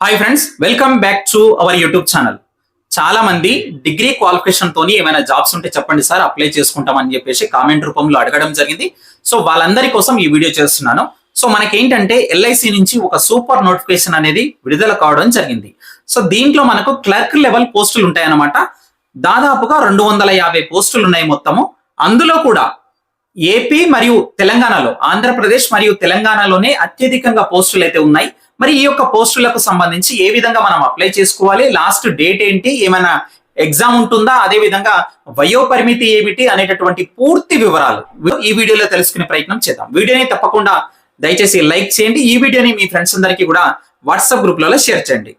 Hi friends welcome back to our YouTube channel చాలా మంది degree qualification తోని ఏమైనా జాబ్స్ ఉంటే చెప్పండి సార్ అప్లై చేసుకుంటామని చెప్పేసి కామెంట్ రూపంలో అడగడం జరిగింది. సో వాళ్ళందరి కోసం ఈ వీడియో చేస్తున్నాను. సో మనకేంటంటే ఎల్ఐసి నుంచి ఒక సూపర్ నోటిఫికేషన్ అనేది విడుదల కావడం జరిగింది. సో దీంట్లో మనకు క్లర్క్ లెవెల్ పోస్టులు ఉంటాయన్నమాట. దాదాపుగా రెండు వందల యాభై పోస్టులు ఉన్నాయి మొత్తము. అందులో కూడా ఏపీ మరియు తెలంగాణలో ఆంధ్రప్రదేశ్ మరియు తెలంగాణలోనే అత్యధికంగా పోస్టులు అయితే ఉన్నాయి. మరి ఈ యొక్క పోస్టులకు సంబంధించి ఏ విధంగా మనం అప్లై చేసుకోవాలి? లాస్ట్ డేట్ ఏంటి? ఏమైనా ఎగ్జామ్ ఉంటుందా? అదే విధంగా వయో పరిమితి ఏమిటి? అనేటటువంటి పూర్తి వివరాలు ఈ వీడియోలో తెలుసుకునే ప్రయత్నం చేద్దాం. వీడియోని తప్పకుండా దయచేసి లైక్ చేయండి. ఈ వీడియోని మీ ఫ్రెండ్స్ అందరికీ కూడా వాట్సాప్ గ్రూప్లలో షేర్ చేయండి.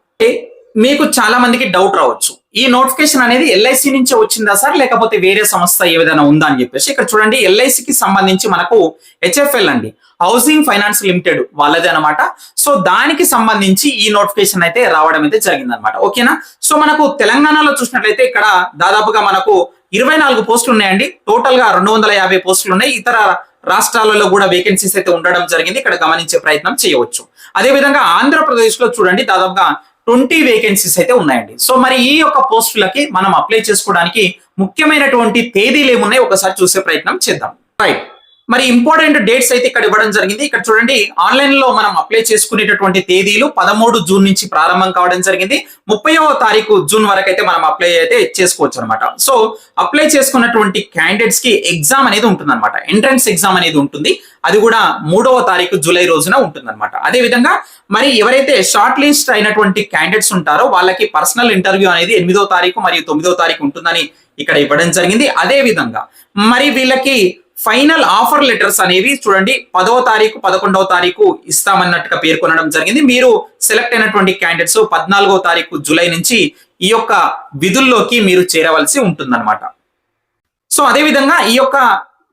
మీకు చాలా మందికి డౌట్ రావచ్చు. ఈ నోటిఫికేషన్ అనేది ఎల్ఐసి నుంచే వచ్చిందా సార్? లేకపోతే వేరే సంస్థ ఏ విధంగా ఉందా అని చెప్పేసి ఇక్కడ చూడండి ఎల్ఐసికి కి సంబంధించి మనకు హెచ్ఎఫ్ఎల్ అండి. హౌసింగ్ ఫైనాన్స్ లిమిటెడ్ వాళ్ళదే అనమాట సో దానికి సంబంధించి ఈ నోటిఫికేషన్ అయితే రావడం అయితే జరిగింది అనమాట ఓకేనా? సో మనకు తెలంగాణలో చూసినట్లయితే ఇక్కడ దాదాపుగా మనకు ఇరవై నాలుగు పోస్టులు ఉన్నాయండి. టోటల్గా రెండు వందల యాభై పోస్టులు ఉన్నాయి. ఇతర రాష్ట్రాలలో కూడా వేకెన్సీస్ అయితే ఉండడం జరిగింది. ఇక్కడ గమనించే ప్రయత్నం చేయవచ్చు. అదే విధంగా ఆంధ్రప్రదేశ్లో చూడండి దాదాపుగా ట్వంటీ వేకెన్సీస్ అయితే ఉన్నాయండి. సో మరి ఈ యొక్క పోస్టులకి మనం అప్లై చేసుకోవడానికి ముఖ్యమైనటువంటి తేదీలు ఏమున్నాయి ఒకసారి చూసే ప్రయత్నం చేద్దాం. రైట్ మరి ఇంపార్టెంట్ డేట్స్ అయితే ఇక్కడ ఇవ్వడం జరిగింది. ఇక్కడ చూడండి ఆన్లైన్లో మనం అప్లై చేసుకునేటటువంటి తేదీలు పదమూడు జూన్ నుంచి ప్రారంభం కావడం జరిగింది. ముప్పైవ తారీఖు జూన్ వరకు అయితే మనం అప్లై అయితే చేసుకోవచ్చు అనమాట సో అప్లై చేసుకున్నటువంటి క్యాండిడేట్స్కి ఎగ్జామ్ అనేది ఉంటుంది అనమాట ఎంట్రన్స్ ఎగ్జామ్ అనేది ఉంటుంది. అది కూడా మూడవ తారీఖు జూలై రోజున ఉంటుంది అనమాట అదే విధంగా మరి ఎవరైతే షార్ట్ లిస్ట్ అయినటువంటి క్యాండిడేట్స్ ఉంటారో వాళ్ళకి పర్సనల్ ఇంటర్వ్యూ అనేది ఎనిమిదో తారీఖు మరియు తొమ్మిదవ తారీఖు ఉంటుందని ఇక్కడ ఇవ్వడం జరిగింది. అదే విధంగా మరి వీళ్ళకి ఫైనల్ ఆఫర్ లెటర్స్ అనేవి చూడండి పదవ తారీఖు పదకొండవ తారీఖు ఇస్తామన్నట్టుగా పేర్కొనడం జరిగింది. మీరు సెలెక్ట్ అయినటువంటి క్యాండిడేట్స్ పద్నాలుగో తారీఖు జూలై నుంచి ఈ యొక్క విధుల్లోకి మీరు చేరవలసి ఉంటుందన్నమాట. సో అదే విధంగా ఈ యొక్క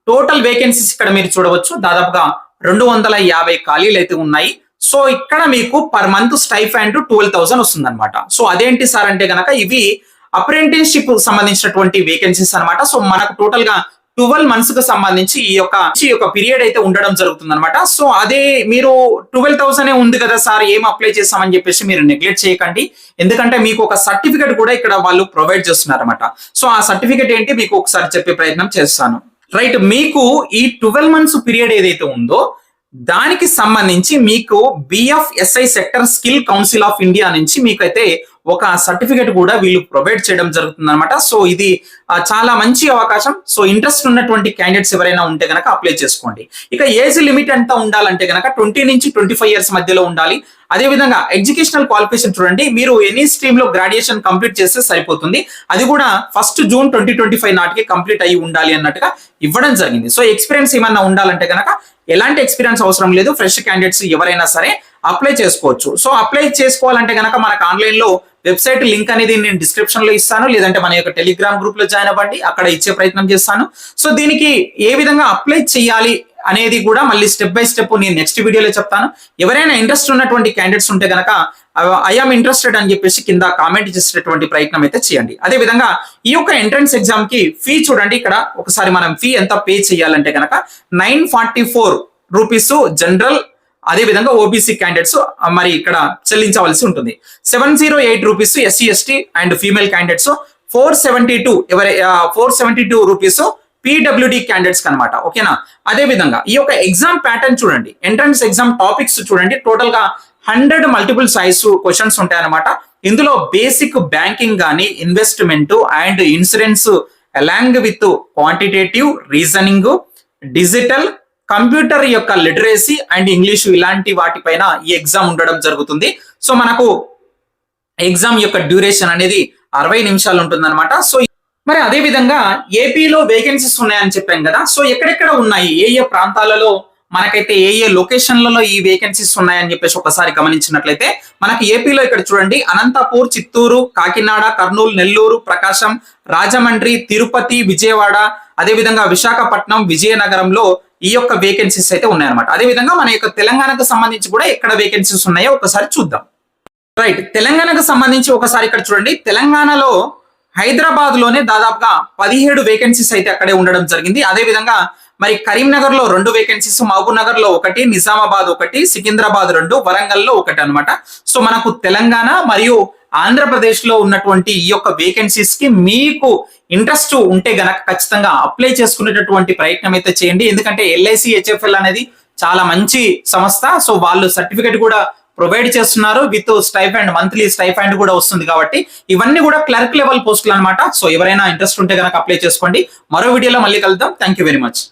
టోటల్ వేకెన్సీస్ ఇక్కడ మీరు చూడవచ్చు. దాదాపుగా రెండు వందల యాభై ఖాళీలు అయితే ఉన్నాయి. సో ఇక్కడ మీకు per month stipend twelve thousand వస్తుంది అనమాట సో అదేంటి సార్ అంటే గనక ఇవి అప్రెంటిస్షిప్ సంబంధించినటువంటి వేకెన్సీస్ అన్నమాట. సో మనకు టోటల్గా ట్వెల్వ్ మంత్స్కు సంబంధించి ఈ యొక్క ఈ యొక్క పీరియడ్ అయితే ఉండడం జరుగుతుంది అనమాట సో అదే మీరు ట్వెల్వ్ థౌసండ్ ఉంది కదా సార్ ఏం అప్లై చేస్తామని చెప్పేసి మీరు నెగ్లెక్ట్ చేయకండి. ఎందుకంటే మీకు ఒక సర్టిఫికేట్ కూడా ఇక్కడ వాళ్ళు ప్రొవైడ్ చేస్తున్నారు అనమాట సో ఆ సర్టిఫికేట్ ఏంటి? మీకు ఒకసారి చెప్పే ప్రయత్నం చేస్తాను. రైట్ మీకు ఈ ట్వెల్వ్ మంత్స్ పీరియడ్ ఏదైతే ఉందో దానికి సంబంధించి మీకు BFSI sector skill council of India నుంచి మీకైతే ఒక సర్టిఫికేట్ కూడా వీళ్ళు ప్రొవైడ్ చేయడం జరుగుతుంది అనమాట సో ఇది చాలా మంచి అవకాశం. సో ఇంట్రెస్ట్ ఉన్నటువంటి క్యాండిడేట్స్ ఎవరైనా ఉంటే గనక అప్లై చేసుకోండి. ఇక ఏజ్ లిమిట్ ఎంత ఉండాలంటే గనక ట్వంటీ నుంచి ట్వంటీ ఫైవ్ ఇయర్స్ మధ్యలో ఉండాలి. అదే విధంగా ఎడ్యుకేషనల్ క్వాలిఫికేషన్ చూడండి. మీరు ఎనీ స్ట్రీమ్లో గ్రాడ్యుయేషన్ కంప్లీట్ చేస్తే సరిపోతుంది. అది కూడా first June twenty twenty five నాటికి కంప్లీట్ అయ్యి ఉండాలి అన్నట్టుగా ఇవ్వడం జరిగింది. సో ఎక్స్పీరియన్స్ ఏమన్నా ఉండాలంటే గనక ఎలాంటి ఎక్స్పీరియన్స్ అవసరం లేదు. ఫ్రెష్ క్యాండిడేట్స్ ఎవరైనా సరే అప్లై చేసుకోవచ్చు. సో అప్లై చేసుకోవాలంటే గనక మనకు ఆన్లైన్లో వెబ్సైట్ లింక్ అనేది నేను డిస్క్రిప్షన్లో ఇస్తాను. లేదంటే మన యొక్క టెలిగ్రామ్ గ్రూప్లో జాయిన్ అవ్వండి. అక్కడ ఇచ్చే ప్రయత్నం చేస్తాను. సో దీనికి ఏ విధంగా అప్లై చేయాలి అనేది కూడా మళ్ళీ స్టెప్ బై స్టెప్ నేను నెక్స్ట్ వీడియోలో చెప్తాను. ఎవరైనా ఇంట్రెస్ట్ ఉన్నటువంటి క్యాండిడేట్స్ ఉంటే గనక ఐఆమ్ ఇంట్రెస్టెడ్ అని చెప్పేసి కింద కామెంట్ చేసేటటువంటి ప్రయత్నం అయితే చేయండి. అదే విధంగా ఈ యొక్క ఎంట్రన్స్ ఎగ్జామ్కి ఫీ చూడండి. ఇక్కడ ఒకసారి మనం ఫీ ఎంత పే చేయాలంటే గనక nine forty four rupees general అదే విధంగా ఓబీసీ క్యాండిడేట్స్ మరి ఇక్కడ చెల్లించవలసి ఉంటుంది. Seven zero eight rupees SC ST and female candidates four seventy two ఎవరి four seventy two rupees PWD candidates అనమాట ఓకేనా? అదే విధంగా ఈ యొక్క ఎగ్జామ్ ప్యాటర్న్ చూడండి. ఎంట్రన్స్ ఎగ్జామ్ టాపిక్స్ చూడండి. టోటల్గా హండ్రెడ్ మల్టిపుల్ సైజ్ క్వశ్చన్స్ ఉంటాయన్నమాట. ఇందులో బేసిక్ బ్యాంకింగ్ కానీ investment and insurance along with quantitative reasoning digital computer యొక్క లిటరసీ అండ్ ఇంగ్లీషు ఇలాంటి వాటిపైన ఈ ఎగ్జామ్ ఉండడం జరుగుతుంది. సో మనకు ఎగ్జామ్ యొక్క డ్యూరేషన్ అనేది అరవై నిమిషాలు ఉంటుందన్నమాట. సో మరి అదే విధంగా ఏపీలో వేకెన్సీస్ ఉన్నాయని చెప్పాం కదా. సో ఎక్కడెక్కడ ఉన్నాయి? ఏ ఏ ప్రాంతాలలో మనకైతే ఏ ఏ లొకేషన్లలో ఈ వేకెన్సీస్ ఉన్నాయని చెప్పేసి ఒకసారి గమనించినట్లయితే మనకి ఏపీలో ఇక్కడ చూడండి అనంతపూర్ చిత్తూరు కాకినాడ కర్నూలు నెల్లూరు ప్రకాశం రాజమండ్రి తిరుపతి విజయవాడ అదే విధంగా విశాఖపట్నం విజయనగరంలో ఈ యొక్క వేకెన్సీస్ అయితే ఉన్నాయన్నమాట. అదే విధంగా మన యొక్క తెలంగాణకు సంబంధించి కూడా ఎక్కడ వేకెన్సీస్ ఉన్నాయో ఒకసారి చూద్దాం. రైట్ తెలంగాణకు సంబంధించి ఒకసారి ఇక్కడ చూడండి. తెలంగాణలో హైదరాబాద్లోనే దాదాపుగా పదిహేడు వేకెన్సీస్ అయితే అక్కడే ఉండడం జరిగింది. అదే విధంగా మరి కరీంనగర్లో రెండు వేకెన్సీస్ మహబూబ్ నగర్లో ఒకటి నిజామాబాద్ ఒకటి సికింద్రాబాద్ రెండు వరంగల్లో ఒకటి అనమాట సో మనకు తెలంగాణ మరియు ఆంధ్రప్రదేశ్లో ఉన్నటువంటి ఈ యొక్క వేకెన్సీస్కి మీకు ఇంట్రెస్ట్ ఉంటే గనక ఖచ్చితంగా అప్లై చేసుకునేటటువంటి ప్రయత్నం అయితే చేయండి. ఎందుకంటే ఎల్ఐసి హెచ్ఎఫ్ఎల్ అనేది చాలా మంచి సంస్థ. సో వాళ్ళు సర్టిఫికేట్ కూడా ప్రొవైడ్ చేస్తున్నారు. విత్ స్టైఫండ్ మంత్లీ స్టైఫండ్ కూడా వస్తుంది కాబట్టి ఇవన్నీ కూడా క్లర్క్ లెవెల్ పోస్టులు అనమాట సో ఎవరైనా ఇంట్రెస్ట్ ఉంటే కనుక అప్లై చేసుకోండి. మరో వీడియోలో మళ్ళీ కలుద్దాం. Thank you very much